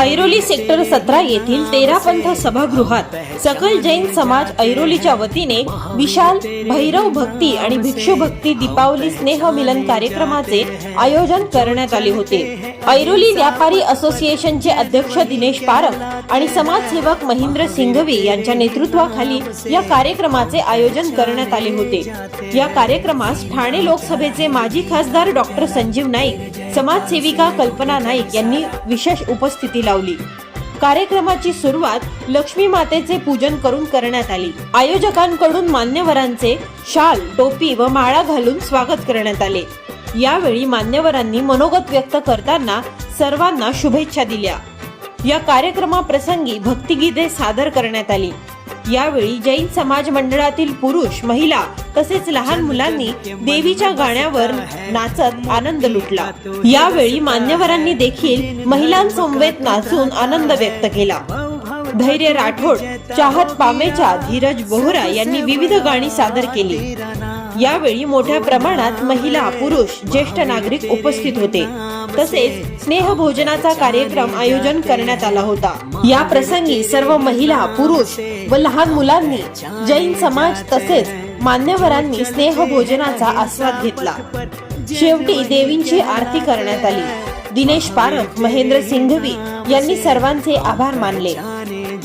Airoli sector सतरा येथील तेरापंथ सभागृहात सकल जैन समाज ऐरोलीच्या वतीने विशाल भैरव भक्ती आणि भिक्षू भक्ती दीपावली स्नेह मिलन कार्यक्रमाचे आयोजन करण्यात आले होते. ऐरोली व्यापारी असोसिएशनचे अध्यक्ष दिनेश पारख आणि समाजसेवक महेंद्र सिंघवी यांच्या नेतृत्वाखाली या कार्यक्रमाचे आयोजन करण्यात आले होते. या कार्यक्रमास ठाणे लोकसभेचे माजी खासदार डॉक्टर संजीव नाईक समाजसेविका कल्पना नाईक यांनी विशेष उपस्थिती लावली. कार्यक्रमाची सुरुवात लक्ष्मी मातेचे पूजन करून करण्यात आली. आयोजकांकडून मान्यवरांचे शाल टोपी व माळा घालून स्वागत करण्यात आले. यावेळी मान्यवरांनी मनोगत व्यक्त करताना सर्वांना शुभेच्छा दिल्या. या कार्यक्रमाप्रसंगी भक्तिगीते सादर करण्यात आली. यावेळी जैन समाज मंडळातील पुरुष महिला तसेच लहान मुलांनी देवीच्या गाण्यावर नाचत आनंद लुटला. यावेळी मान्यवरांनी देखील महिलांसमवेत नाचून आनंद व्यक्त केला. धैर्य राठोड चाहत पामेच्या धीरज बोहरा यांनी विविध गाणी सादर केली. यावेळी मोठ्या प्रमाणात महिला पुरुष ज्येष्ठ नागरिक उपस्थित होते. तसेच स्नेह भोजनाचा कार्यक्रम आयोजन करण्यात आला होता. या प्रसंगी सर्व महिला पुरुष व लहान मुलांनी जैन समाज तसेच मान्यवरांनी स्नेह भोजनाचा आस्वाद घेतला. शेवटी देवींची आरती करण्यात आली. दिनेश पारख महेंद्र सिंघवी यांनी सर्वांचे आभार मानले.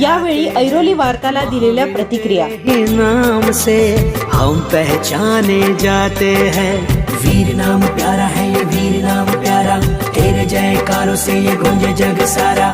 यावेळी ऐरोली वार्ताला दिलेल्या प्रतिक्रिया. नाम से हम पहचाने जाते हैं। वीर नाम प्यारा है ये वीर नाम प्यारा। तेरे जयकारों से ये गूंजे जग सारा।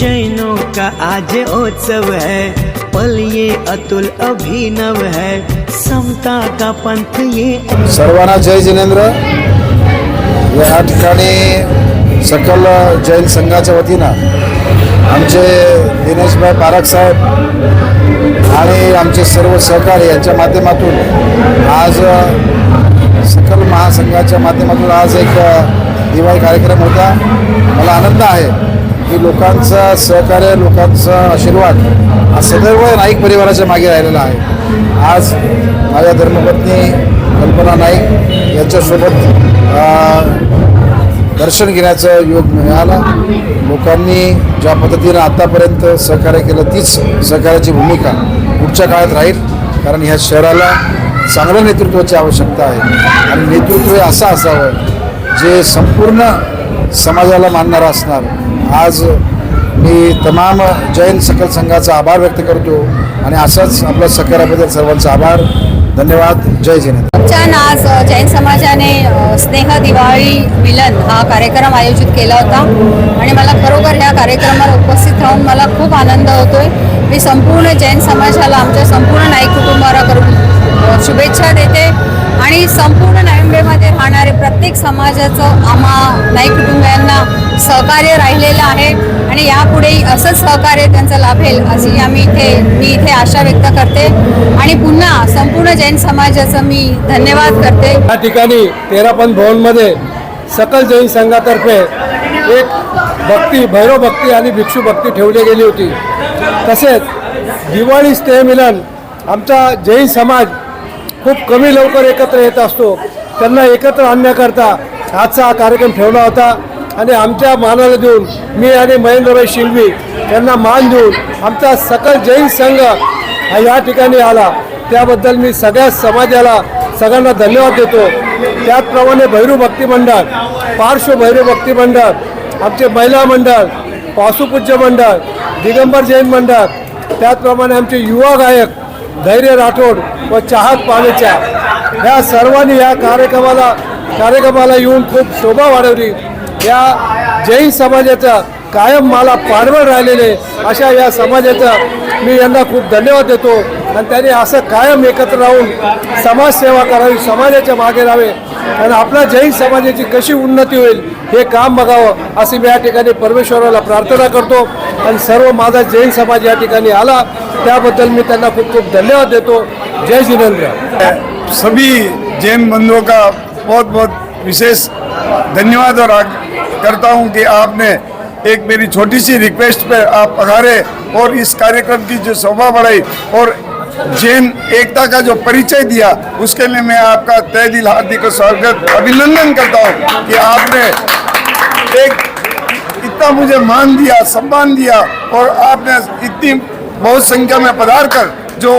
जैनों का आज उत्सव है। पल ये अतुल अभिनव है। समता का पंथ ये सर्वांना जय जिनेंद्र। या ठिकाणी सकल जैन संघाच्या वतीनं आमचे दिनेशभाई पारख साहेब आणि आमचे सर्व सहकारी यांच्या माध्यमातून आज सकल महासंघाच्या माध्यमातून आज एक दिवाळी कार्यक्रम होता. मला आनंद आहे. की लोकांचा सहकार्य लोकांचा आशीर्वाद हा सदैव नाईक परिवाराच्या मागे राहिलेला आहे. आज माझ्या धर्मपत्नी कल्पना नाईक यांच्यासोबत दर्शन घेण्याचं योग मिळाला. लोकांनी ज्या पद्धतीनं आत्तापर्यंत सहकार्य केलं तीच सहकार्याची भूमिका पुढच्या काळात राहील. कारण ह्या शहराला चांगल्या नेतृत्वाची आवश्यकता आहे. आणि नेतृत्व हे असं असावं जे संपूर्ण समाजाला मानणारं असणार. आज मी तमाम जैन सकल संघाचा आभार व्यक्त करतो आणि असंच आपल्या सहकार्याबद्दल सर्वांचा आभार. धन्यवाद. जय जैन. छान आज जैन समाजाने स्नेह दिवाळी मिलन हा कार्यक्रम आयोजित केला होता आणि मला खरोखर ह्या कार्यक्रमाला उपस्थित राहून मला खूप आनंद होतोय. मी संपूर्ण जैन समाजाला आमच्या संपूर्ण नाईक कुटुंबाला करून शुभेच्छा देते आणि संपूर्ण नोव्हेंबरमध्ये राहणारे प्रत्येक समाजाचं आम्हा नाईक कुटुंबियांना सहकार्य राहिलेलं आहे आणि यापुढेही असंच सहकार्य त्यांचं लाभेल अशी आम्ही इथे मी इथे आशा व्यक्त करते. आणि पुन्हा संपूर्ण जैन समाजाचं मी धन्यवाद करते. या ठिकाणी तेरापंथ भवनमध्ये सकल जैन संघातर्फे एक भक्ती भैरव भक्ती आणि भिक्षू भक्ती ठेवली गेली होती. तसेच दिवाळी स्नेहमिलन आमचा जैन समाज खूप कमी लवकर एकत्र येत असतो. त्यांना एकत्र आणण्याकरता आजचा हा कार्यक्रम ठेवला होता. आणि आमच्या मानाला देऊन मी आणि महेंद्रभाई शिल्वी यांना मान देऊन आमचा सकल जैन संघ हा या ठिकाणी आला. त्याबद्दल मी सगळ्या समाजाला सगळ्यांना धन्यवाद देतो. त्याचप्रमाणे भैरू भक्ती मंडळ पार्श्व भैरू भक्ती मंडळ आमचे महिला मंडळ पासुपूज्य मंडळ दिगंबर जैन मंडळ त्याचप्रमाणे आमचे युवा गायक धैर्य राठोड व चाहत पानेच्या ह्या सर्वांनी या कार्यक्रमाला कार्यक्रमाला येऊन खूप शोभा वाढवली. या जैन समाजाचा कायम मला पाठबळ राहिलेले अशा या समाजाचा मी यांना खूप धन्यवाद देतो. आणि त्यांनी असं कायम एकत्र राहून समाजसेवा करावी समाजाच्या मागे राहावे. आणि आपल्या जैन समाजाची कशी उन्नती होईल हे काम बघावं अशी मी या ठिकाणी परमेश्वराला प्रार्थना करतो. आणि सर्व माझा जैन समाज या ठिकाणी आला. त्याबद्दल मी त्यांना खूप खूप धन्यवाद देतो. जय जिनेंद्र. सभी जैन बंधुओं का बहुत बहुत विशेष धन्यवाद और आग करता हूँ कि आपने एक मेरी छोटी सी रिक्वेस्ट पे आप पधारे और इस कार्यक्रम की जो शोभा बढ़ाई और जैन एकता का जो परिचय दिया, उसके लिए मैं आपका तय दिल हार्दिक स्वागत, अभिनंदन करता हूँ कि आपने एक इतना मुझे मान दिया, सम्मान दिया और आपने इतनी बहुत संख्या में पधार कर जो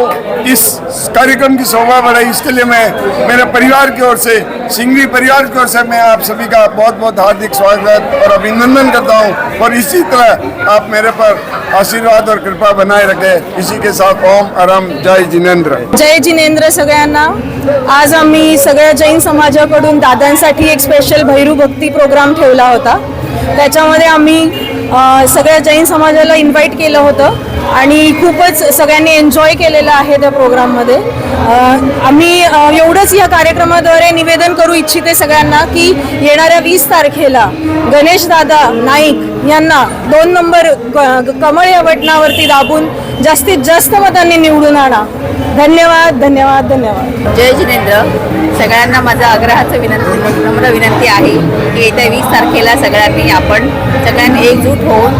इस कार्यक्रम की शोभा बढ़ाई। इसके लिए मैं मेरे परिवार की ओर से सिंघवी परिवार की ओर से मैं आप सभी का बहुत बहुत हार्दिक स्वागत और अभिनंदन करता हूँ। और इसी तरह आप मेरे पर आशीर्वाद और कृपा बनाए रखें। इसी के साथ ओम आराम जय जिनेन्द्र। जय जिनेंद्र सगळ्यांना. आज आम्ही सगळ्या जैन समाजाकडून दादांसाठी एक स्पेशल भैरू भक्ती प्रोग्राम होता. अ, सगळ्या जैन समाजाला इन्व्हाइट केलं होतं आणि खूपच सगळ्यांनी एन्जॉय केलेलं आहे त्या प्रोग्राममध्ये आम्ही एवढंच या कार्यक्रमाद्वारे निवेदन करू इच्छिते सगळ्यांना की येणाऱ्या वीस तारखेला गणेश दादा नाईक यांना दोन नंबर कमळ या बटनावरती दाबून जास्तीत जास्त मतांनी निवडून आणा. धन्यवाद धन्यवाद धन्यवाद. जय जिनेंद्र सगळ्यांना माझा आग्रहाचं विनंती नम्र विनंती आहे की येत्या वीस तारखेला सगळ्यांनी आपण सगळ्यांनी एकजूट होऊन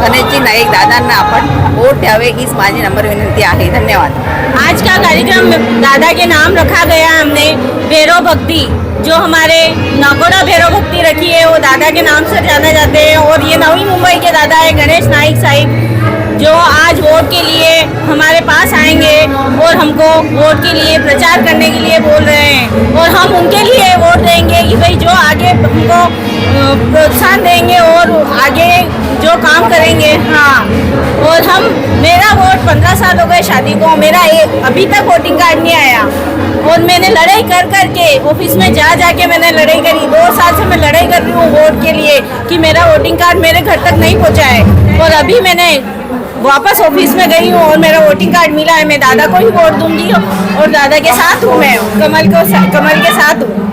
गणेशजी नाईक दादांना आपण वोट द्यावे हीच माझी नम्र विनंती आहे. धन्यवाद. आज का कार्यक्रम दादा के नाम रखा गया हमने भैरव भक्ति। जो हमारे नागोड़ा भैरव भक्ति रखी है वो दादा के नाम से जाना जाते हैं। और ये नवी मुंबई के दादा है गणेश नाइक साहिब। जो आज वोट के लिए हमारे पास आएँगे और हमको वोट के लिए प्रचार करने के लिए बोल रहे हैं और हम उनके लिए वोट देंगे कि भाई जो आगे हमको प्रोत्साहन देंगे और आगे जो काम करेंगे हाँ। और हम, मेरा वोट पंद्रह साल हो गए शादी को, मेरा एक अभी तक वोटिंग कार्ड नहीं आया। और मैंने लड़ाई कर कर के ऑफ़िस में जा जा के मैंने लड़ाई करी। दो साल से मैं लड़ाई कर रही हूँ वोट के लिए कि मेरा वोटिंग कार्ड मेरे घर तक नहीं पहुँचा है। और अभी मैंने वापस ऑफिस में गई हूँ और मेरा वोटिंग कार्ड मिला है। मैं दादा को ही वोट दूंगी और दादा के साथ हूँ मैं। कमल को कमल के साथ हूँ।